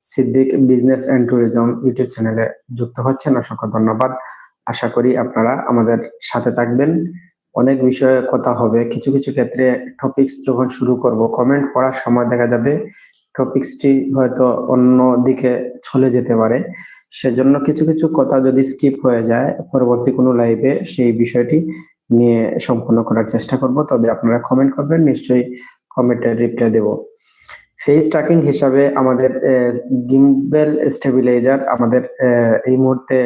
Siddique business and tourism YouTube চ্যানেলে যুক্ত হচ্ছেন। অসংখ্য ধন্যবাদ। আশা করি আপনারা আমাদের সাথে থাকবেন। অনেক বিষয়ে কথা হবে। কিছু কিছু ক্ষেত্রে টপিকস যখন শুরু করব কমেন্ট পড়ার সময় দেখা যাবে টপিকসটি হয়তো অন্য দিকে চলে যেতে পারে। সেজন্য কিছু কিছু কথা যদি স্কিপ হয়ে যায়, পরবর্তী কোনো লাইভে সেই বিষয়টি নিয়ে সম্পূর্ণ করার চেষ্টা করব। তবে আপনারা কমেন্ট করবেন, নিশ্চয়ই কমেন্টের রিপ্লাই দেব। ফেস ট্র্যাকিং হিসাবে আমাদের গিম্বেল স্টেবিলাইজার আমাদের এই মুহূর্তে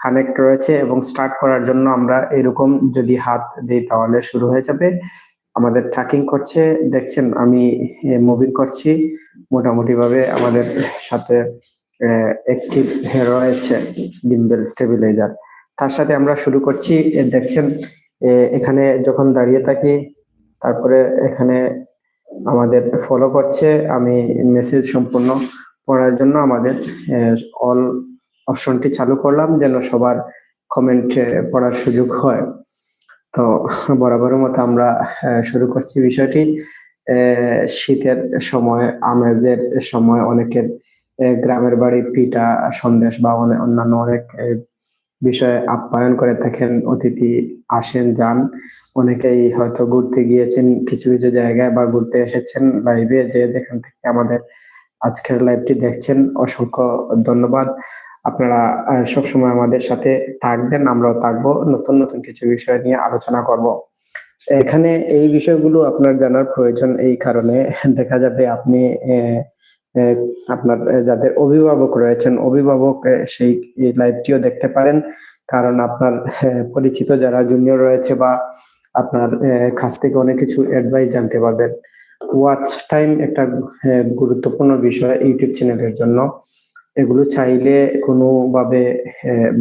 কানেক্ট রয়েছে এবং স্টার্ট করার জন্য আমরা এরকম যদি হাত দিই তাহলে শুরু হয়ে যাবে। আমাদের ট্র্যাকিং করছে, দেখছেন আমি মুভিং করছি। মোটামুটিভাবে আমাদের সাথে অ্যাক্টিভ রয়েছে গিম্বেল স্টেবিলাইজার তার সাথে আমরা শুরু করছি দেখছেন এখানে যখন দাঁড়িয়ে থাকি, তারপরে এখানে আমাদের ফলো করছে। আমি মেসেজ সম্পূর্ণ পড়ার জন্য আমাদের অল অপশনটি চালু করলাম যেন সবার কমেন্ট পড়ার সুযোগ হয়। তো বরাবরের মতো আমরা শুরু করছি বিষয়টি। শীতের সময় আমেজের সময় অনেকের গ্রামের বাড়ি পিঠা, সন্দেশ বা অনে- অন্যান্য অনেক বিষয়ে আপ্যায়ন করে থাকেন অতিথি আসেন যান। অনেকেই হয়তো ঘুরতে গিয়েছেন কিছু কিছু জায়গায় বা ঘুরতে এসেছেন লাইভে যে যেখান থেকে আমাদের আজকের লাইভটি দেখছেন। অসংখ্য ধন্যবাদ। আপনারা সবসময় আমাদের সাথে থাকবেন। আমরাও থাকব। নতুন নতুন কিছু বিষয় নিয়ে আলোচনা করব। এখানে এই বিষয়গুলো আপনার জানার প্রয়োজন এই কারণে। দেখা যাবে আপনি আহ, আপনার যাদের অভিভাবক রয়েছেন, অভিভাবক সেই লাইভটিও দেখতে পারেন। কারণ আপনার পরিচিত যারা জুনিয়র রয়েছে বা আপনার কাছ থেকে অনেক কিছু অ্যাডভাইস জানতে পারবেন। ওয়াচ টাইম একটা গুরুত্বপূর্ণ বিষয় ইউটিউব চ্যানেলের জন্য। এগুলো চাইলে কোনোভাবে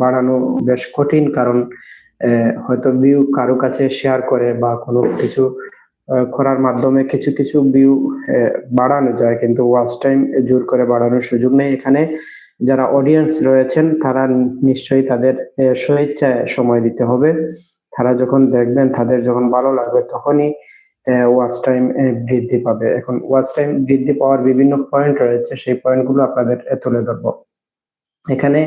বাড়ানো বেশ কঠিন। কারণ হয়তো ভিউ কারও কাছে শেয়ার করে বা কোনো কিছু করার মাধ্যমে কিছু কিছু ভিউ বাড়ানো যায়। কিন্তু ওয়াচ টাইম জোর করে বাড়ানোর সুযোগ নেই। এখানে যারা অডিয়েন্স রয়েছেন, তারা নিশ্চয়ই তাদের স্বেচ্ছায় সময় দিতে হবে। তারা যখন দেখবেন, তাদের যখন ভালো লাগবে, তখনই ওয়াচ টাইম বৃদ্ধি পাবে। এখন ওয়াচ টাইম বৃদ্ধি পাওয়ার বিভিন্ন পয়েন্ট রয়েছে। সেই পয়েন্টগুলো আপনাদের তুলে ধরবো। এখানে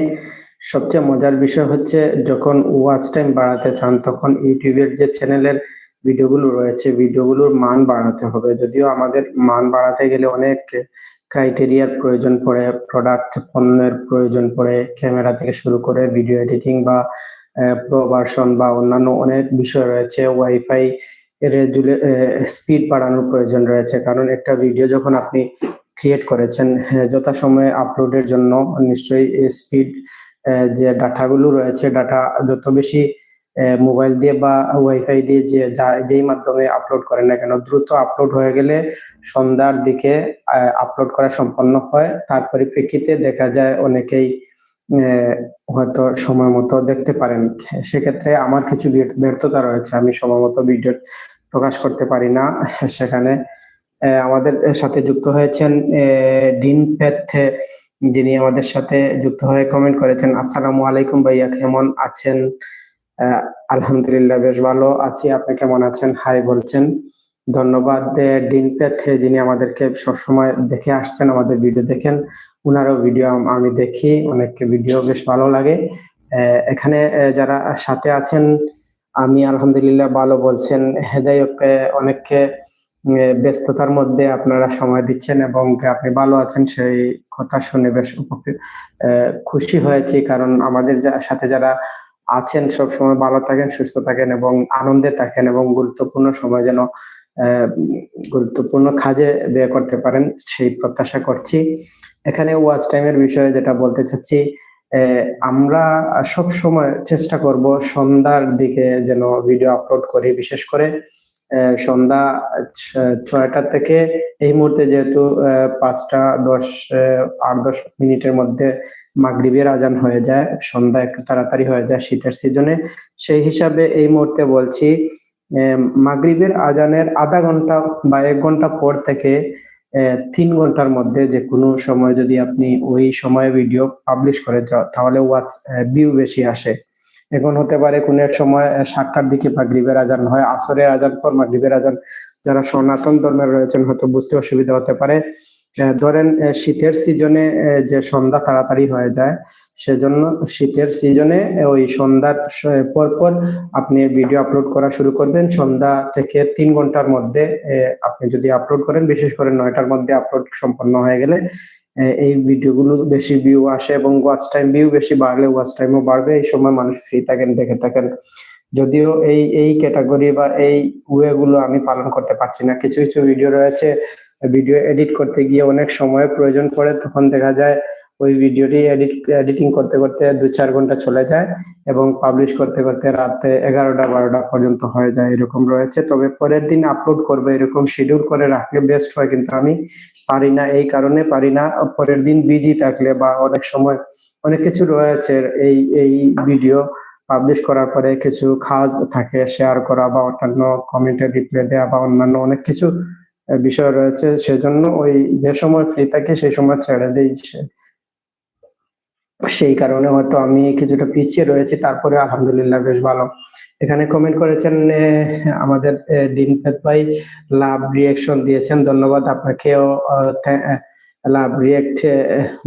সবচেয়ে মজার বিষয় হচ্ছে, যখন ওয়াচ টাইম বাড়াতে চান, তখন ইউটিউবের যে চ্যানেলের ভিডিওগুলো রয়েছে ভিডিওগুলোর মান বাড়াতে হবে। যদিও আমাদের মান বাড়াতে গেলে অনেক ক্রাইটেরিয়ার প্রয়োজন পড়ে প্রোডাক্ট পণ্যের প্রয়োজন পড়ে ক্যামেরা থেকে শুরু করে ভিডিও এডিটিং বা প্রো ভার্সন বা অন্যান্য অনেক বিষয় রয়েছে। ওয়াইফাই এর স্পিড বাড়ানোর প্রয়োজন রয়েছে। কারণ একটা ভিডিও যখন আপনি ক্রিয়েট করেছেন হ্যাঁ, যথাসময়ে আপলোডের জন্য নিশ্চয়ই স্পিড যে ডাটাগুলো রয়েছে ডাটা যত বেশি মোবাইল দিয়ে বা ওয়াইফাই দিয়ে যে যেই মাধ্যমে আপলোড করেন না কেন, দ্রুত আপলোড হয়ে গেলে সন্ধ্যার দিকে আপলোড করা সম্পন্ন হয়। তার পরিপ্রেক্ষিতে দেখা যায় অনেকেই হয়তো সময় মতো দেখতে পারেন। সেক্ষেত্রে আমার কিছু ব্যর্থতা রয়েছে। আমি সময় মতো ভিডিও প্রকাশ করতে পারি না। সেখানে আমাদের সাথে যুক্ত হয়েছেন ডিন পেথে, যিনি আমাদের সাথে যুক্ত হয়ে কমেন্ট করেছেন, আসসালামু আলাইকুম ভাইয়া, কেমন আছেন? আলহামদুলিল্লাহ, বেশ ভালো আছি। আপনি কেমন আছেন? হাই বলছেন। ধন্যবাদ। ডিন পেথে যিনি আমাদেরকে সবসময় দেখে আসছেন, আমাদের ভিডিও দেখেন, উনারও ভিডিও আমি দেখি। অনেক ভিডিও বেশ ভালো লাগে। এখানে যারা সাথে আছেন, আমি আলহামদুলিল্লাহ ভালো বলছেন। হোক অনেককে ব্যস্ততার মধ্যে আপনারা সময় দিচ্ছেন এবং আপনি ভালো আছেন, সেই কথা শুনে বেশ খুশি হয়েছি। কারণ আমাদের সাথে যারা আছেন সব সময় ভালো থাকেন, সুস্থ থাকেন এবং আনন্দে থাকেন এবং গুরুত্বপূর্ণ সময় যেন গুরুত্বপূর্ণ কাজে ব্যয় করতে পারেন, সেই প্রত্যাশা করছি। এখানে ওয়াচ টাইমের বিষয়ে যেটা বলতে চাচ্ছি আমরা সব সময় চেষ্টা করব সন্ধ্যার দিকে যেন ভিডিও আপলোড করি, বিশেষ করে সন্ধ্যা ছয়টা থেকে এই মুহূর্তে যেহেতু পাঁচটা দশ আট, দশ মিনিটের মধ্যে মাগরিবের আজান হয়ে যায়, সন্ধ্যা একটু তাড়াতাড়ি হয়ে যায় শীতের সিজনে। সেই হিসাবে এই মুহূর্তে বলছি মাগরিবের আজানের আধা ঘণ্টা বা এক ঘণ্টা পর থেকে তিন ঘণ্টার মধ্যে যে কোনো সময় যদি আপনি ওই সময়ে ভিডিও পাবলিশ করে তাহলে ওয়াচ ভিউ বেশি আসে। এখন হতে পারে কোন এক সময় সাতটার দিকে মাগরিবের আজান হয়, আসরের আজান পর মাগরিবের আজান, যারা সনাতন ধর্মের রয়েছেন হয়তো বুঝতে অসুবিধা হতে পারে। ধরেন শীতের সিজনে যে সন্ধ্যা তাড়াতাড়ি হয়ে যায়, সেজন্য শীতের সিজনে ওই সন্ধ্যার স- পর পর আপনি ভিডিও আপলোড করা শুরু করবেন। সন্ধ্যা থেকে তিন ঘণ্টার মধ্যে আপনি যদি আপলোড করেন, বিশেষ করে নয়টার মধ্যে আপলোড সম্পন্ন হয়ে গেলে এই ভিডিওগুলো বেশি ভিউ আসে এবং ওয়াচ টাইম ভিউ বেশি বাড়লে ওয়াচ টাইমও বাড়বে। এই সময় মানুষ ফ্রি থাকেন, দেখে থাকেন। যদিও এই এই ক্যাটাগরি বা এই ওয়ে গুলো আমি পালন করতে পারছি না। কিছু কিছু ভিডিও রয়েছে ভিডিও এডিট করতে গিয়ে অনেক সময় প্রয়োজন পড়ে, তখন দেখা যায় ওই ভিডিওটি এডিট এডিটিং করতে করতে দু চার ঘণ্টা চলে যায় এবং পাবলিশ করতে করতে রাতে এগারোটা বারোটা পর্যন্ত হয়ে যায়, এরকম রয়েছে। তবে পরের দিন আপলোড করবে, এরকম শিডিউল করে রাখলে বেস্ট হয় কিন্তু আমি পারি না এই কারণে পারি না। পরের দিন বিজি থাকলে বা অনেক সময় অনেক কিছু রয়েছে এই এই ভিডিও পাবলিশ করার পরে কিছু কাজ থাকে শেয়ার করা বা অন্যান্য কমেন্টে রিপ্লাই দেওয়া বা অন্যান্য অনেক কিছু বিষয় রয়েছে, সেজন্য ওই যে সময় ফ্রি থাকি সেই সময় ছেড়ে সে- সেই কারণে হয়তো আমি কিছুটা পিছিয়ে রয়েছি, তারপরে আলহামদুলিল্লাহ বেশ ভালো। এখানে কমেন্ট করেছেন আমাদের দিনপেত ভাই লাভ রিয়াকশন দিয়েছেন, ধন্যবাদ আপনাকেও লাভ রিয়েক্ট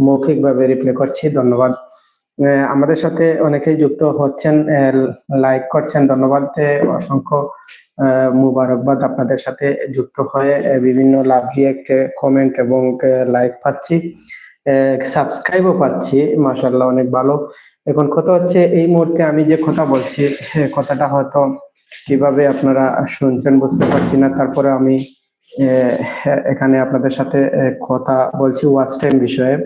মৌখিক ভাবে রিপ্লাই করছি, ধন্যবাদ। আমাদের সাথে অনেকেই যুক্ত হচ্ছেন লাইক করছেন, ধন্যবাদ অসংখ্য মুবারকবাদ আপনাদের সাথে যুক্ত হয়ে বিভিন্ন লাভ রিয়েক্ট কমেন্ট এবং লাইক পাচ্ছি। সাবস্ক্রাইবও পাচ্ছি মাশাল্লাহ অনেক ভালো। এখন কথা হচ্ছে, এই মুহূর্তে আমি যে কথা বলছি কথাটা হয়তো কীভাবে আপনারা শুনছেন বুঝতে পারছি না। তারপরে আমি এখানে আপনাদের সাথে কথা বলছি ওয়াচ টাইম বিষয়ে।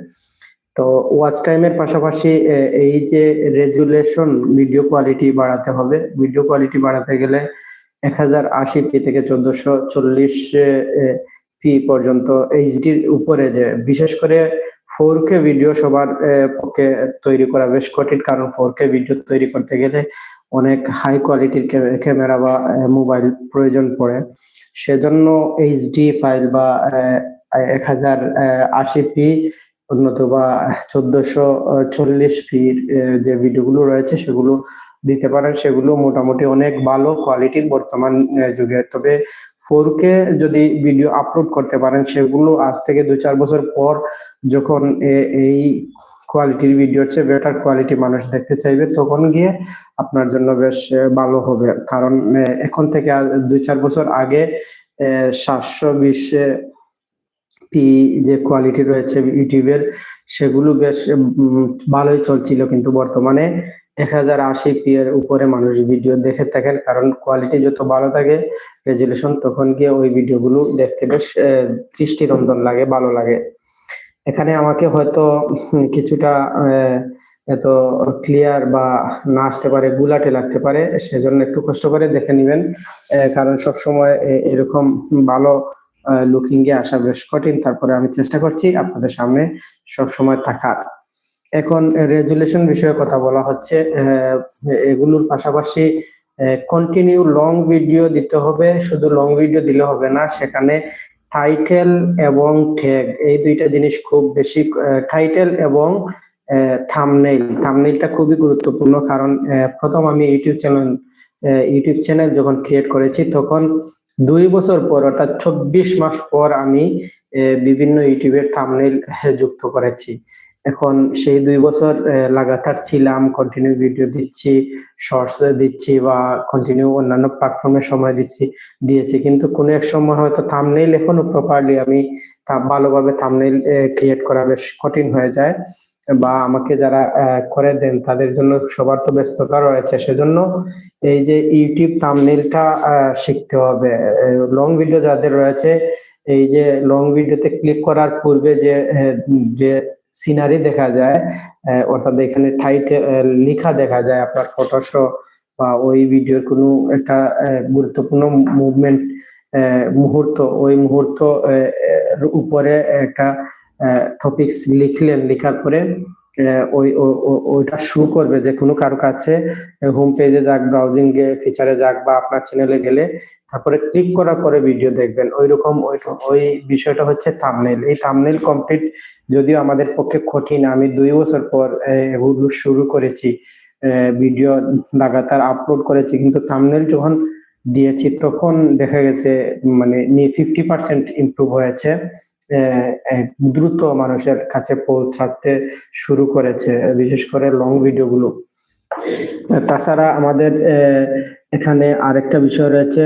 তো ওয়াচ টাইমের পাশাপাশি এই যে রেজুলেশন ভিডিও কোয়ালিটি বাড়াতে হবে। ভিডিও কোয়ালিটি বাড়াতে গেলে এক হাজার আশি পি থেকে চোদ্দশো চল্লিশ পি পর্যন্ত এইচডির উপরে যে, বিশেষ করে ফোর কে ভিডিও সবার পক্ষে তৈরি করা বেশ কঠিন, কারণ ফোর কে ভিডিও তৈরি করতে গেলে অনেক হাই কোয়ালিটির ক্যামেরা বা মোবাইল প্রয়োজন পড়ে। সেজন্য এইচডি ফাইল বা এক হাজার আশি পি উন্নত বা চোদ্দশো চল্লিশ পির যে ভিডিওগুলো রয়েছে সেগুলো দিতে পারেন, সেগুলো মোটামুটি অনেক ভালো কোয়ালিটির বর্তমান যুগে। তবে ফোর কে যদি ভিডিও আপলোড করতে পারেন, সেগুলো আজ থেকে দু চার বছর পর যখন এই কোয়ালিটির ভিডিও হচ্ছে বেটার কোয়ালিটি মানুষ দেখতে চাইবে, তখন গিয়ে আপনার জন্য বেশ ভালো হবে। কারণ এখন থেকে দুই চার বছর আগে সাতশো বিশ পি, যে কোয়ালিটি রয়েছে ইউটিউবের সেগুলো বেশ ভালোই চলছিল। কিন্তু বর্তমানে এক হাজার আশি পি এর উপরে মানুষ ভিডিও দেখে থাকেন, কারণ কোয়ালিটি যত ভালো থাকে রেজুলেশন তখন গিয়ে ওই ভিডিওগুলো দেখতে বেশ দৃষ্টিনন্দন লাগে, ভালো লাগে। এখানে আমাকে হয়তো কিছুটা এত ক্লিয়ার বা না আসতে পারে, গুলাটে লাগতে পারে, সেজন্য একটু কষ্ট করে দেখে নেবেন কারণ সবসময় এরকম ভালো লুকিং এ আসা বেশ কঠিন। তারপরে আমি চেষ্টা করছি আপনাদের সামনে সব সময় থাকার। এখন রেজুলেশন বিষয়ে কথা বলা হচ্ছে এগুলোর পাশাপাশি কন্টিনিউ লং ভিডিও দিতে হবে, শুধু লং ভিডিও দিলে হবে না, সেখানে টাইটেল এবং ট্যাগ এই দুইটা জিনিস খুব বেশি টাইটেল এবং থামনেইল থামনেইলটা খুবই গুরুত্বপূর্ণ কারণ প্রথম আমি ইউটিউব চ্যানেল ইউটিউব চ্যানেল যখন ক্রিয়েট করেছি, তখন দুই বছর পর অর্থাৎ চব্বিশ মাস পর আমি বিভিন্ন ইউটিউবের থামনেইল যুক্ত করেছি। এখন সেই দুই বছর লাগাতার ছিলাম কন্টিনিউ ভিডিও দিচ্ছি শর্টস দিচ্ছি বা কন্টিনিউ অন্যান্য প্ল্যাটফর্মে সময় দিচ্ছি, দিয়েছি। কিন্তু কোনো এক সময় হয়তো থামনেইল এখনও প্রপারলি আমি ভালোভাবে থামনেইল ক্রিয়েট করা বেশ কঠিন হয়ে যায় বা আমাকে যারা করে দেন তাদের জন্য সবার তো ব্যস্ততা রয়েছে। সেজন্য এই যে ইউটিউব থামনেইলটা শিখতে হবে। লং ভিডিও যাদের রয়েছে, এই যে লং ভিডিওতে ক্লিক করার পূর্বে যে যে সিনারি দেখা যায় অর্থাৎ এখানে টাইটেল লেখা দেখা যায় আপনার ফটোশো বা ওই ভিডিওর কোনো একটা গুরুত্বপূর্ণ মুভমেন্ট মুহূর্ত, ওই মুহূর্ত উপরে একটা টপিকস লিখলেন, লেখার পরে ওই ওইটা শুরু করবে যে কোনো কারও কাছে হোম পেজে যাক ব্রাউজিং ফিচারে যাক বা আপনার চ্যানেলে গেলে তারপরে ক্লিক করার পরে ভিডিও দেখবেন। ওই রকম ওই বিষয়টা হচ্ছে থাম্বনেল এই থাম্বনেল কমপ্লিট যদিও আমাদের পক্ষে কঠিন, আমি দুই বছর পর এগুলো শুরু করেছি। ভিডিও লাগাতার আপলোড করেছি। কিন্তু থাম্বনেল যখন দিয়েছি, তখন দেখা গেছে মানে ফিফটি পার্সেন্ট ইমপ্রুভ হয়েছে। দ্রুত মানুষের কাছে পৌঁছাতে শুরু করেছে। বিশেষ করে লং ভিডিওগুলো তাছাড়া আমাদের এখানে আরেকটা বিষয় রয়েছে।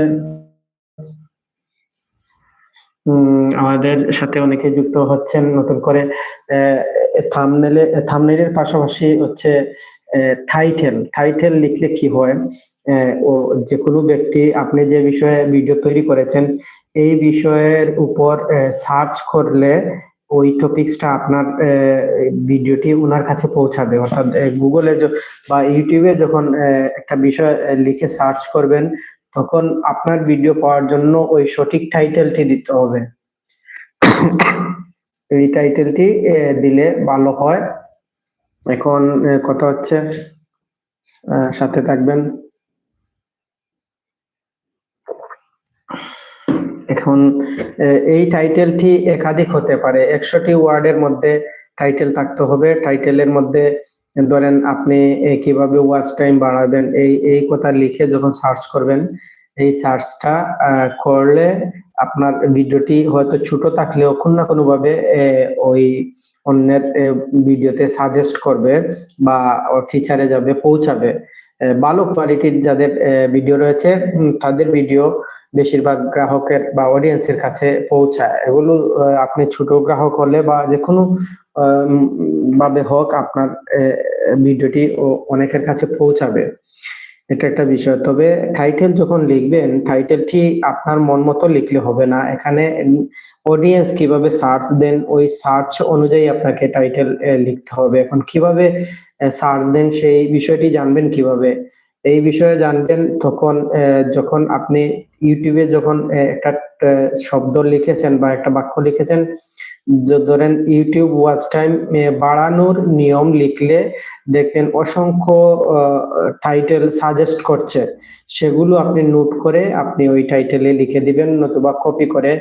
আমাদের সাথে অনেকে যুক্ত হচ্ছেন নতুন করে থামনেলে থামনেলের পাশাপাশি হচ্ছে টাইটেল টাইটেল লিখলে কি হয়? ও যে কোনো ব্যক্তি, আপনি যে বিষয়ে ভিডিও তৈরি করেছেন, এই বিষয়ের উপর সার্চ করলে ওই টপিকসটা আপনার ভিডিওটি ওনার কাছে পৌঁছাবে। অর্থাৎ গুগলে বা ইউটিউবে যখন একটা বিষয় লিখে সার্চ করবেন, তখন আপনার ভিডিও পাওয়ার জন্য ওই সঠিক টাইটেলটি দিতে হবে। এই টাইটেলটি দিলে ভালো হয়। এখন কথা হচ্ছে সাথে থাকবেন। এখন এই টাইটেলটি একাধিক হতে পারে। একশোটি ওয়ার্ডের মধ্যে টাইটেল থাকতে হবে। টাইটেলের মধ্যে ধরেন আপনি কীভাবে ওয়াচ টাইম বাড়াবেন, এই এই কথা লিখে যখন সার্চ করবেন, এই সার্চটা করলে আপনার ভিডিওটি হয়তো ছোট থাকলেও কোনো না কোনো ভাবে ওই অন্যের ভিডিওতে সাজেস্ট করবে বা ফিচারে যাবে, পৌঁছাবে। ভালো কোয়ালিটির যাদের ভিডিও রয়েছে তাদের ভিডিও বেশিরভাগ গ্রাহকের বা অডিয়েন্সের কাছে পৌঁছায়। এগুলো আপনি ছোট গ্রাহক হলে বা যে কোনো ভাবে হোক আপনার ভিডিওটি অনেকের কাছে পৌঁছাবে। এটা একটা বিষয়। তবে টাইটেল যখন লিখবেন টাইটেলটি আপনার মন মতো লিখলে হবে না। এখানে অডিয়েন্স কীভাবে সার্চ দেন, ওই সার্চ অনুযায়ী আপনাকে টাইটেল লিখতে হবে। এখন কীভাবে সার্চ দেন, সেই বিষয়টি জানবেন কীভাবে? এই বিষয়ে জানবেন তখন যখন আপনি ইউটিউবে যখন একটা শব্দ লিখেছেন বা একটা বাক্য লিখেছেন ধরেন ইউটিউব ওয়াচ টাইম বাড়ানোর নিয়ম লিখলে দেখবেন অসংখ্য টাইটেল সাজেস্ট করছে। সেগুলো আপনি নোট করে আপনি ওই টাইটেলে লিখে দিবেন, নতুবা কপি করে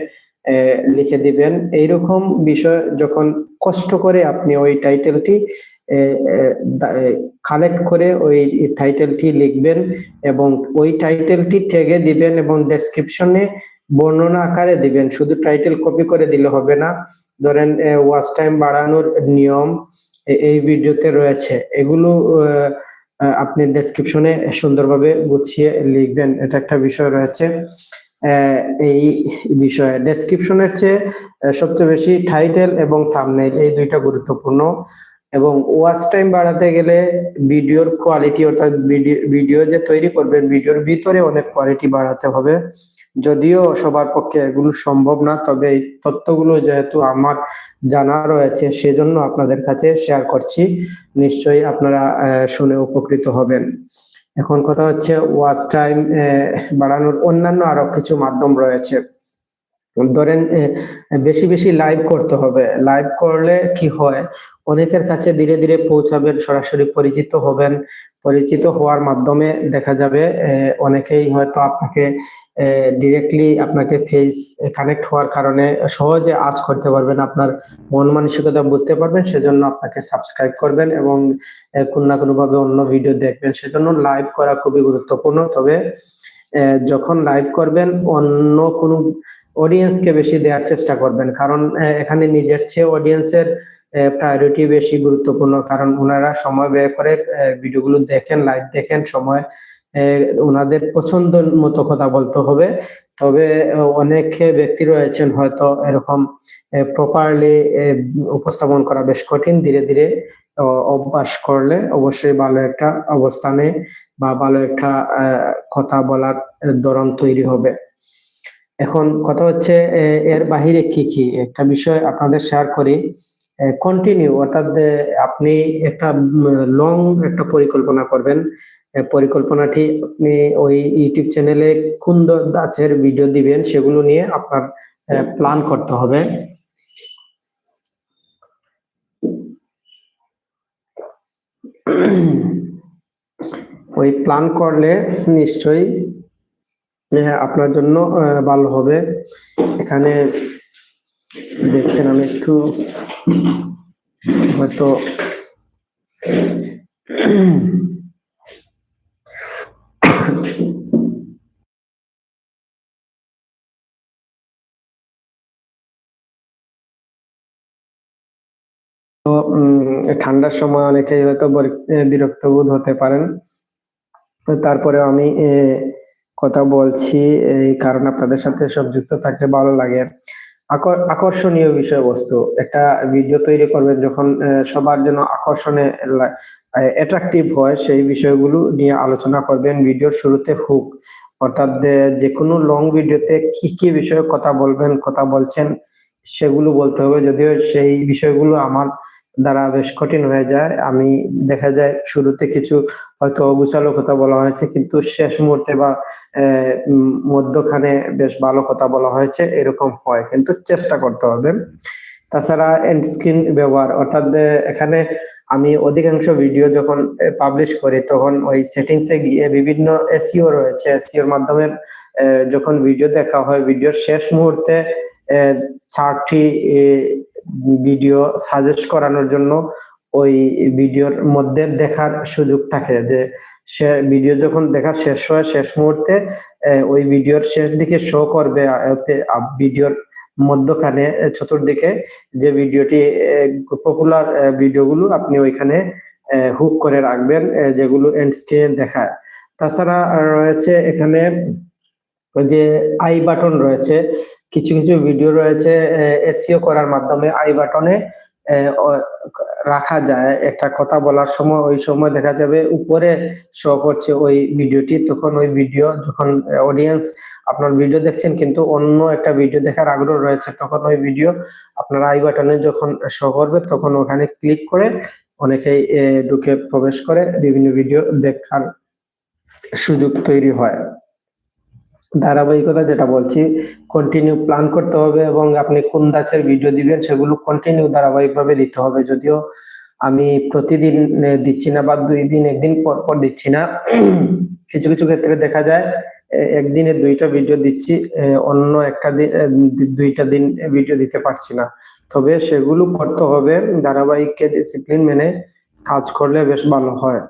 লিখে দিবেন। এইরকম বিষয় যখন কষ্ট করে আপনি ওই টাইটেলটি কালেক্ট করে ওই টাইটেলটি লিখবেন এবং ওই টাইটেলটি ট্যাগে দিবেন এবং ডেসক্রিপশনে বর্ণনা আকারে দিবেন, শুধু টাইটেল কপি করে দিলে হবে না। ধরেন ওয়াচ টাইম বাড়ানোর নিয়ম এই ভিডিওতে রয়েছে। এগুলো আপনি ডেসক্রিপশনে সুন্দরভাবে গুছিয়ে লিখবেন। এটা একটা বিষয় রয়েছে। এই বিষয়ে ডেসক্রিপশনের চেয়ে সবচেয়ে বেশি টাইটেল এবং থাম্বনেইল এই দুইটা গুরুত্বপূর্ণ। এবং ওয়াচ টাইম বাড়াতে গেলে ভিডিওর কোয়ালিটি অর্থাৎ ভিডিও যে তৈরি করবেন ভিডিওর ভিতরে অনেক কোয়ালিটি বাড়াতে হবে। যদিও সবার পক্ষে এগুলো সম্ভব না, তবে এই তথ্যগুলো যেহেতু আমার জানা রয়েছে, সেজন্য আপনাদের কাছে শেয়ার করছি। নিশ্চয়ই আপনারা শুনে উপকৃত হবেন। এখন কথা হচ্ছে ওয়াচ টাইম বাড়ানোর অন্যান্য আরও কিছু মাধ্যম রয়েছে। ধরেন বেশি বেশি লাইভ করতে হবে। লাইভ করলে কি হয়? অনেকের কাছে ধীরে ধীরে পৌঁছাবেন, সরাসরি পরিচিত হবেন। পরিচিত হওয়ার মাধ্যমে দেখা যাবে অনেকেই হয়তো আপনাকে ডিরেক্টলি আপনাকে ফেস কানেক্ট হওয়ার কারণে সহজে আজ করতে পারবেন। আপনার মন মানসিকতা বুঝতে পারবেন, সেজন্য আপনাকে সাবস্ক্রাইব করবেন এবং কোনো না কোনোভাবে অন্য ভিডিও দেখবেন। সেজন্য লাইভ করা খুবই গুরুত্বপূর্ণ। তবে যখন লাইভ করবেন, অন্য কোনো অডিয়েন্সকে বেশি দেওয়ার চেষ্টা করবেন। কারণ এখানে নিজের চেয়ে অডিয়েন্সের প্রায়োরিটি বেশি গুরুত্বপূর্ণ। কারণ ওনারা সময় বের করে ভিডিওগুলো দেখেন লাইভ দেখেন, সময় ওনাদের পছন্দ মতো কথা বলতে হবে। তবে অনেক ব্যক্তি রয়েছেন হয়তো এরকম প্রপারলি উপস্থাপন করা বেশ কঠিন। ধীরে ধীরে অভ্যাস করলে অবশ্যই ভালো একটা অবস্থানে বা ভালো একটা কথা বলার ধরন তৈরি হবে। এখন কথা হচ্ছে এর বাহিরে কি কি? একটা বিষয় আপনাদের শেয়ার করি। কন্টিনিউ অর্থাৎ আপনি একটা লং একটা পরিকল্পনা করবেন। পরিকল্পনাটি আপনি ওই ইউটিউব চ্যানেলে কোন দাচের ভিডিও দিবেন, সেগুলো নিয়ে আপনার প্ল্যান করতে হবে। ওই প্ল্যান করলে নিশ্চয়ই আপনার জন্য ভালো হবে। এখানে দেখছেন, আমি একটু হয়তো তো ঠান্ডার সময় অনেকেই হয়তো বিরক্ত বোধ হতে পারেন। তো তারপরেও আমি কথা বলছি, এই কারণ আপনাদের সাথে সব যুক্ত থাকতে ভালো লাগে। আকর্ষণীয় বিষয়বস্তু। একটা ভিডিও তৈরি করবেন যখন সবার জন্য আকর্ষণে অ্যাট্রাকটিভ হয়, সেই বিষয়গুলো নিয়ে আলোচনা করবেন ভিডিওর শুরুতে হুক অর্থাৎ যে কোনো লং ভিডিওতে কি কি বিষয়ে কথা বলবেন, কথা বলছেন, সেগুলো বলতে হবে। যদিও সেই বিষয়গুলো আমার দ্বারা বেশ কঠিন হয়ে যায়। আমি দেখা যায় শুরুতে কিছু হয়তো অগুছালো কথা বলা হয়েছে, কিন্তু শেষ মুহূর্তে বা মধ্যখানে বেশ ভালো কথা বলা হয়েছে, এরকম হয়। কিন্তু চেষ্টা করতে হবে। তাছাড়া এন্ড স্ক্রিন ব্যবহার, অর্থাৎ এখানে আমি অধিকাংশ ভিডিও যখন পাবলিশ করি, তখন ওই সেটিংসে গিয়ে বিভিন্ন এসিও রয়েছে। এসিওর মাধ্যমে যখন ভিডিও দেখা হয় ভিডিওর শেষ মুহূর্তে চারটি ভিডিও সাজেস্ট করানোর জন্য ওই ভিডিওর মধ্যে দেখার সুযোগ থাকে যে সে ভিডিও যখন দেখা শেষ হয়, শেষ মুহূর্তে ওই ভিডিওর শেষ দিকে শো করবে ভিডিওর মধ্যখানে চতুর্দিকে যে ভিডিওটি পপুলার ভিডিওগুলো আপনি ওইখানে হুক করে রাখবেন যেগুলো এন্ড স্ক্রিনে দেখায়। তাছাড়া রয়েছে এখানে যে আই বাটন রয়েছে কিছু কিছু ভিডিও রয়েছে এসিও করার মাধ্যমে আই বাটনে রাখা যায়। একটা কথা বলার সময়, ওই সময় দেখা যাবে উপরে শো করছে ওই ভিডিওটি তখন ওই ভিডিও যখন অডিয়েন্স আপনার ভিডিও দেখছেন, কিন্তু অন্য একটা ভিডিও দেখার আগ্রহ রয়েছে, তখন ওই ভিডিও আপনার আই বাটনে যখন শো করবে, তখন ওখানে ক্লিক করে অনেকেই ঢুকে প্রবেশ করে। বিভিন্ন ভিডিও দেখার সুযোগ তৈরি হয়। ধারাবাহিকতা যেটা বলছি কন্টিনিউ প্ল্যান করতে হবে এবং আপনি কোন দাচের ভিডিও দিবেন সেগুলো কন্টিনিউ ধারাবাহিকভাবে দিতে হবে। যদিও আমি প্রতিদিন দিচ্ছি না বা দুই দিন, একদিন পর পর দিচ্ছি না। কিছু কিছু ক্ষেত্রে দেখা যায় একদিনে দুইটা ভিডিও দিচ্ছি অন্য একটা দিন দুইটা দিন ভিডিও দিতে পারছি না। তবে সেগুলো করতে হবে। ধারাবাহিক ডিসিপ্লিন মেনে কাজ করলে বেশ ভালো হয়।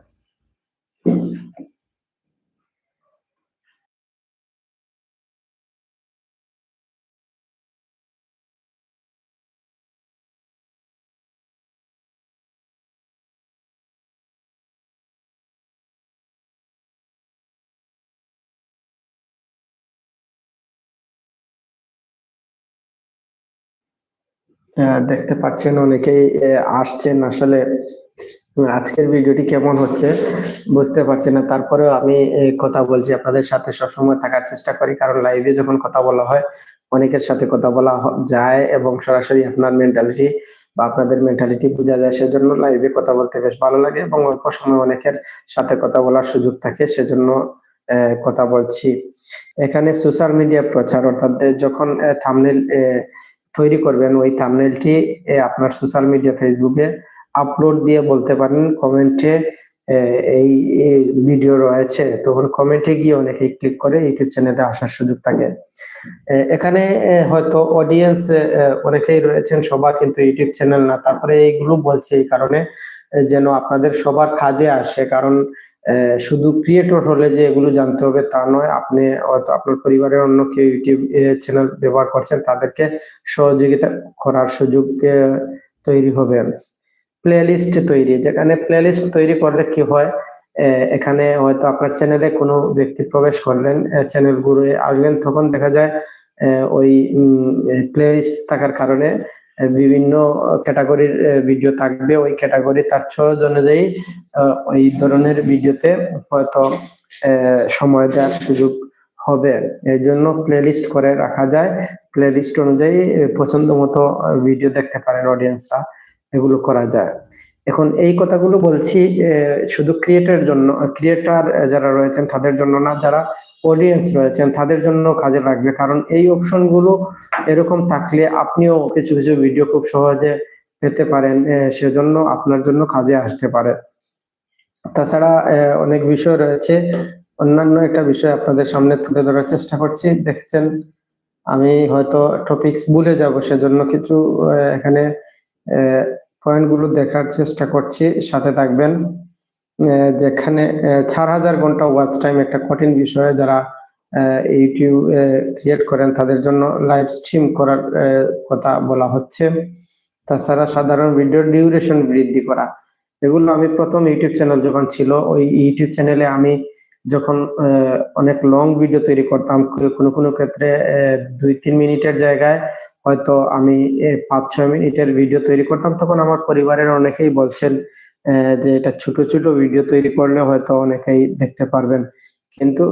দেখতে পাচ্ছেন, অনেকেই আসছেন। আসলে আজকের ভিডিওটি কেমন হচ্ছে বুঝতে পারছি না। তারপরেও আমি কথা বলছি। আপনাদের সাথে সবসময় থাকার চেষ্টা করি, কারণ লাইভে যখন কথা বলা হয়, অনেকের সাথে কথা বলা যায় এবং সরাসরি আপনার মেন্টালিটি বা আপনাদের মেন্টালিটি বোঝা যায়। সেজন্য লাইভে কথা বলতে বেশ ভালো লাগে এবং অল্প সময় অনেকের সাথে কথা বলার সুযোগ থাকে, সেজন্য কথা বলছি। এখানে সোশ্যাল মিডিয়া প্রচার, অর্থাৎ যখন থামনেল তৈরি করবেন ওই থাম্বনেলটি আপনার সোশ্যাল মিডিয়া ফেসবুকে আপলোড দিয়ে বলতে পারেন কমেন্টে এই ভিডিও রয়েছে। তখন কমেন্টে গিয়ে অনেকেই ক্লিক করে ইউটিউব চ্যানেলে আসার সুযোগ থাকে। এখানে হয়তো অডিয়েন্স অনেকেই রয়েছেন, সবার কিন্তু ইউটিউব চ্যানেল না। তারপরে এইগুলো বলছে এই কারণে যেন আপনাদের সবার কাজে আসে। কারণ শুধু ক্রিয়েটর হলে যে এগুলো জানতে হবে তা নয়, আপনি হয়তো আপনার পরিবারের অন্য কেউ ইউটিউব চ্যানেল ব্যবহার করছেন, তাদেরকে সহযোগিতা করার সুযোগ তৈরি হবে। প্লেলিস্ট তৈরি, যেখানে প্লেলিস্ট তৈরি করলে কি হয় এখানে হয়তো আপনার চ্যানেলে কোনো ব্যক্তি প্রবেশ করলেন চ্যানেল ঘুরে আসলেন তখন দেখা যায় ওই প্লেলিস্ট থাকার কারণে বিভিন্ন ক্যাটাগরির ভিডিও থাকবে। ওই ক্যাটাগরি তার চয়েস অনুযায়ী ওই ধরনের ভিডিওতে হয়তো সময় দেওয়ার সুযোগ হবে। এই জন্য প্লেলিস্ট করে রাখা যায়। প্লে লিস্ট অনুযায়ী পছন্দ মতো ভিডিও দেখতে পারেন অডিয়েন্সরা এগুলো করা যায়। এখন এই কথাগুলো বলছি শুধু ক্রিয়েটার জন্য ক্রিয়েটার যারা রয়েছেন তাদের জন্য না, যারা অডিয়েন্স রয়েছেন তাদের জন্য কাজে লাগবে। কারণ এই অপশনগুলো এরকম থাকলে আপনিও কিছু কিছু ভিডিও খুব সহজে পেতে পারেন সেজন্য আপনার জন্য কাজে আসতে পারে। তাছাড়া অনেক বিষয় রয়েছে, অন্যান্য একটা বিষয় আপনাদের সামনে তুলে ধরার চেষ্টা করছি। দেখছেন, আমি হয়তো টপিকস ভুলে যাব, সেজন্য কিছু এখানে পয়েন্টগুলো দেখার চেষ্টা করছি, সাথে থাকবেন। যেখানে চার হাজার ঘণ্টা ওয়াচ টাইম একটা কঠিন বিষয় যারা ইউটিউব ক্রিয়েট করেন, তাদের জন্য লাইভ স্ট্রিম করার কথা বলা হচ্ছে। তাছাড়া সাধারণ ভিডিওর ডিউরেশন বৃদ্ধি করা। এগুলো আমি প্রথম ইউটিউব চ্যানেল যখন ছিল, ওই ইউটিউব চ্যানেলে আমি যখন অনেক লং ভিডিও তৈরি করতাম, কোনো কোনো ক্ষেত্রে দুই তিন মিনিটের জায়গায় হয়তো আমি পাঁচ, ছয় মিনিটের ভিডিও তৈরি করতাম, তখন আমার পরিবারের অনেকেই বলছেন যে এটা ছোট ছোট ভিডিও তৈরি করলে হয়তো অনেকেই দেখতে পারবেন। কিন্তু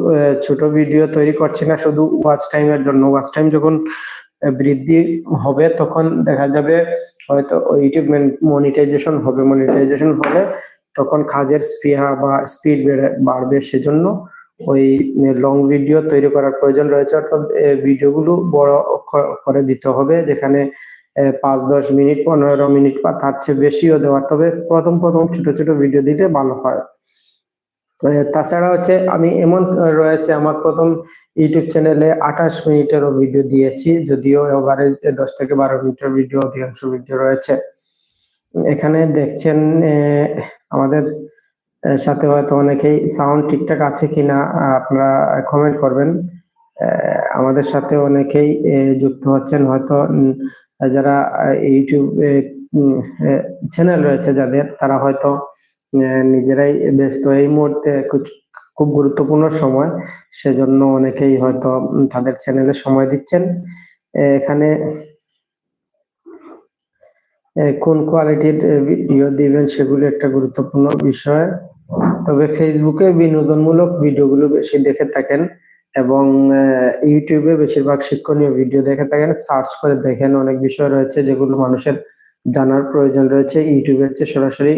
ছোট ভিডিও তৈরি করছি না, শুধু ওয়াচ টাইমের জন্য। ওয়াচ টাইম যখন বৃদ্ধি হবে, তখন দেখা যাবে হয়তো ইউটিউব মনিটাইজেশন হবে। মনিটাইজেশন হলে তখন কাজের স্পৃহা বা স্পিড বাড়বে সেজন্য ওই লং ভিডিও তৈরি করার প্রয়োজন রয়েছে। অর্থাৎ ভিডিওগুলো বড় করে দিতে হবে, যেখানে পাঁচ, দশ মিনিট, পনেরো মিনিট বা তার চেয়ে বেশিও দেওয়া তবে প্রথম প্রথম ছোট ছোট ভিডিও দিলে ভালো হয়। তাছাড়া হচ্ছে আমি এমন রয়েছে আমার প্রথম ইউটিউব চ্যানেলে আঠাশ মিনিটেরও ভিডিও দিয়েছি, যদিও এভারেজ দশ থেকে বারো মিনিটের ভিডিও অধিকাংশ ভিডিও রয়েছে। এখানে দেখছেন আমাদের সাথে হয়তো অনেকেই সাউন্ড ঠিকঠাক আছে কিনা আপনারা কমেন্ট করবেন। আমাদের সাথে অনেকেই যুক্ত হচ্ছেন। হয়তো যারা ইউটিউব চ্যানেল রয়েছে যাদের, তারা হয়তো নিজেরাই ব্যস্ত। এই মুহূর্তে খুব গুরুত্বপূর্ণ সময়। সেজন্য অনেকেই হয়তো তাদের চ্যানেলে সময় দিচ্ছেন। এখানে কোন কোয়ালিটির ভিডিও দিবেন সেগুলো একটা গুরুত্বপূর্ণ বিষয়। তবে ফেসবুকে বিনোদনমূলক ভিডিওগুলো বেশি দেখে থাকেন এবং ইউটিউবে বেশিরভাগ শিক্ষণীয় ভিডিও দেখে থাকেন। সার্চ করে দেখেন অনেক বিষয় রয়েছে যেগুলো মানুষের জানার প্রয়োজন রয়েছে। ইউটিউবের চেয়ে সরাসরি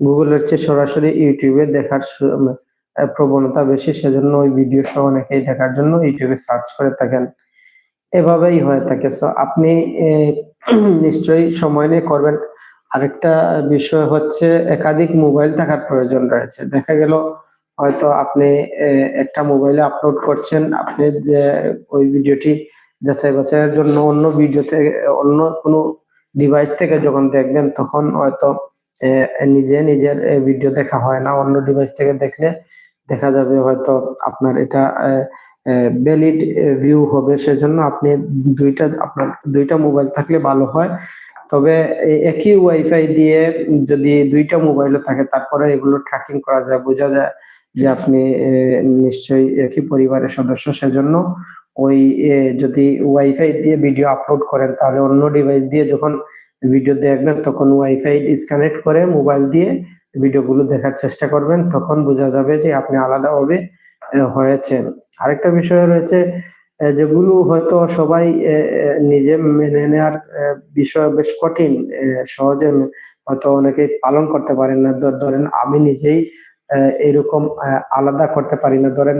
গুগলের চেয়ে সরাসরি ইউটিউবে দেখার প্রবণতা বেশি। সেজন্য ওই ভিডিও সহ অনেকেই দেখার জন্য ইউটিউবে সার্চ করে থাকেন। এভাবেই হয়ে থাকে। সো আপনি নিশ্চয়ই সময় নিয়ে করবেন। আরেকটা বিষয় হচ্ছে একাধিক মোবাইল থাকার প্রয়োজন রয়েছে। দেখা গেল হয়তো আপনি একটা মোবাইলে আপলোড করছেন, আপনি যে, ওই ভিডিওটি যাচাই বাছাইয়ের জন্য অন্য ভিডিও থেকে, অন্য কোনো ডিভাইস থেকে যখন দেখবেন, তখন হয়তো নিজে নিজের ভিডিও দেখা হয় না। অন্য ডিভাইস থেকে দেখলে দেখা যাবে হয়তো আপনার এটা ভ্যালিড ভিউ হবে। সেজন্য আপনি দুইটা আপনার দুইটা মোবাইল থাকলে ভালো হয়। তবে একই ওয়াইফাই দিয়ে যদি দুইটা মোবাইলও থাকে তারপরে এগুলো ট্র্যাকিং করা যায় বোঝা যায় যে আপনি নিশ্চয়ই একই পরিবারের সদস্য। সেজন্য ওই যদি ওয়াইফাই দিয়ে ভিডিও আপলোড করেন তাহলে অন্য ডিভাইস দিয়ে যখন ভিডিও দেখবেন তখন ওয়াইফাই ডিসকানেক্ট করে মোবাইল দিয়ে ভিডিওগুলো দেখার চেষ্টা করবেন। তখন বোঝা যাবে যে আপনি আলাদাভাবে আহ, হয়েছেন আরেকটা বিষয় রয়েছে যেগুলো হয়তো সবাই নিজে মেনে নেওয়ার বিষয় বেশ কঠিন সহজে হয়তো অনেকেই পালন করতে পারেন না। ধরেন আমি নিজেই এরকম আলাদা করতে পারি না। ধরেন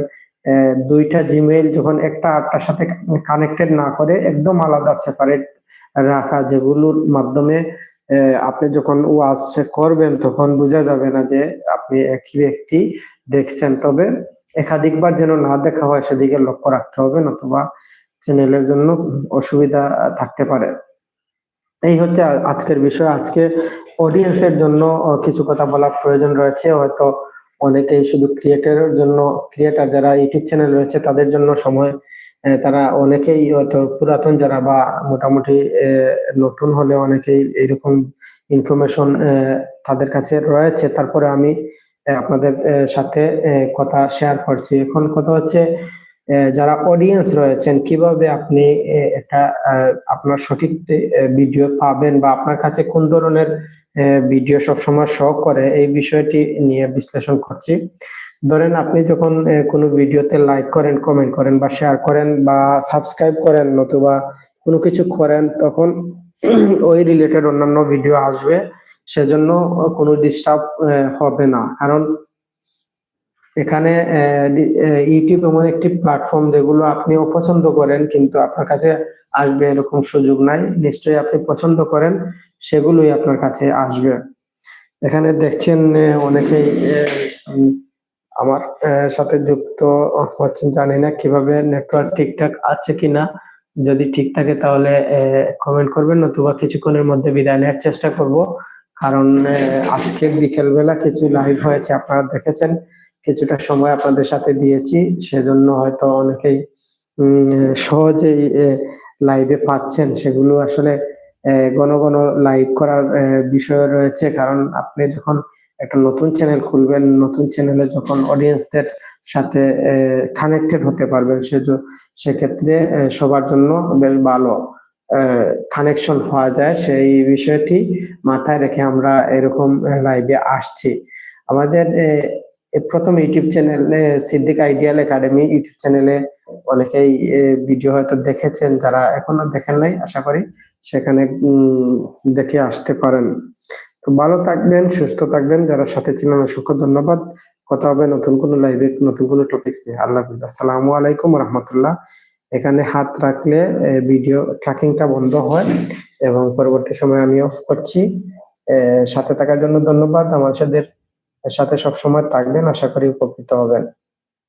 দুইটা জিমেইল যখন একটা আটটার সাথে কানেক্টেড না করে একদম আলাদা সেপারেট রাখা যেগুলোর মাধ্যমে আপনি যখন ওয়াচ করবেন তখন বোঝা যাবে না যে আপনি একই ব্যক্তি দেখছেন। তবে একাধিকবার যেন না দেখা হয়, সেদিকে লক্ষ্য রাখতে হবে, নতুবা চ্যানেলের জন্য অসুবিধা থাকতে পারে। এই হচ্ছে আজকের বিষয়। আজকে অডিয়েন্সের জন্য কিছু কথা বলার প্রয়োজন রয়েছে। হয়তো অনেকেই শুধু ক্রিয়েটারের জন্য ক্রিয়েটার যারা ইউটিউব চ্যানেল রয়েছে, তাদের জন্য সময় তারা অনেকেই হয়তো পুরাতন যারা বা মোটামুটি নতুন হলে অনেকেই এইরকম ইনফরমেশন তাদের কাছে রয়েছে। তারপরে আমি আপনাদের সাথে কথা শেয়ার করছি। এখন কথা হচ্ছে যারা অডিয়েন্স রয়েছেন কীভাবে আপনি আহ, আপনার সঠিক ভিডিও পাবেন বা আপনার কাছে কোন ধরনের ভিডিও সবসময় শো করে এই বিষয়টি নিয়ে বিশ্লেষণ করছি। ধরেন আপনি যখন কোনো ভিডিওতে লাইক করেন কমেন্ট করেন বা শেয়ার করেন বা সাবস্ক্রাইব করেন নতুবা কোনো কিছু করেন তখন ওই রিলেটেড অন্যান্য ভিডিও আসবে। সেজন্য কোনো ডিস্টার্ব হবে না। কারণ এখানে ইউটিউব এমন একটি প্ল্যাটফর্ম যেগুলো আপনি অপছন্দ করেন, কিন্তু আপনার কাছে আসবে এরকম সুযোগ নাই। নিশ্চয়ই আপনি পছন্দ করেন, সেগুলোই আপনার কাছে আসবে। এখানে দেখছেন অনেকেই আমার সাথে যুক্ত হচ্ছেন, জানি না কীভাবে নেটওয়ার্ক ঠিকঠাক আছে কিনা। যদি ঠিক থাকে তাহলে কমেন্ট করবেন, নতুবা কিছুক্ষণের মধ্যে বিদায় নেওয়ার চেষ্টা করব। কারণ আজকে বিকেলবেলা কিছু লাইভ হয়েছে, আপনারা দেখেছেন। কিছুটা সময় আপনাদের সাথে দিয়েছি, সেজন্য হয়তো অনেকেই সহজেই লাইভে পাচ্ছেন। সেগুলো আসলে ঘন ঘন লাইভ করার বিষয় রয়েছে। কারণ আপনি যখন একটা নতুন চ্যানেল খুলবেন, নতুন চ্যানেলে যখন অডিয়েন্সদের সাথে কানেক্টেড হতে পারবেন সেক্ষেত্রে সবার জন্য বেশ ভালো। কানেকশন হওয়া যায় সেই বিষয়টি মাথায় রেখে আমরা এরকম লাইভে আসছি। আমাদের প্রথম ইউটিউব চ্যানেলে সিদ্দিক আইডিয়াল একাডেমি ইউটিউব চ্যানেলে অনেকেই ভিডিও হয়তো দেখেছেন, যারা এখনও দেখেন নাই, আশা করি সেখানে দেখে আসতে পারেন। তো ভালো থাকবেন, সুস্থ থাকবেন, যারা সাথে ছিলেন অসংখ্য ধন্যবাদ। কথা হবে নতুন কোনো লাইভে নতুন কোনো টপিক নিয়ে। আল্লাহ আসসালামু আলাইকুম রহমতুল্লাহ। এখানে হাত রাখলে ভিডিও ট্র্যাকিংটা বন্ধ হয় এবং পরবর্তী সময় আমি অফ করছি। সাথে থাকার জন্য ধন্যবাদ। আমাদের সাথে সবসময় থাকবেন। আশা করি উপকৃত হবেন।